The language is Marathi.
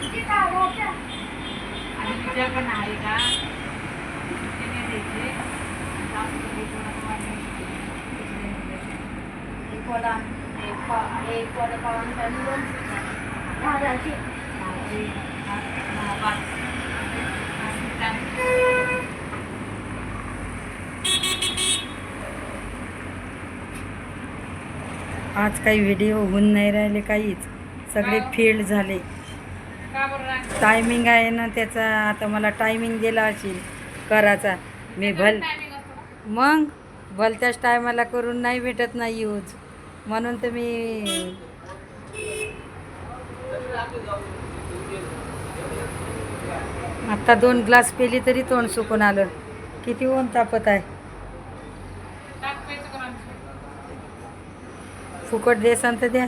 हा? आज काही व्हिडिओ होऊन नाही राहिले काहीच. सगळे फील्ड झाले? टायमिंग आहे ना त्याचा. आता मला टायमिंग दिला असेल करायचा. मी भल? मग? भलत्याच टायमाला करून नाही भेटत नाही यूज म्हणून तर मी आत्ता दोन ग्लास पेली तरी तोंड सुकून आलं. किती ऊन तापत आहे? फुकट देसान तर द्या.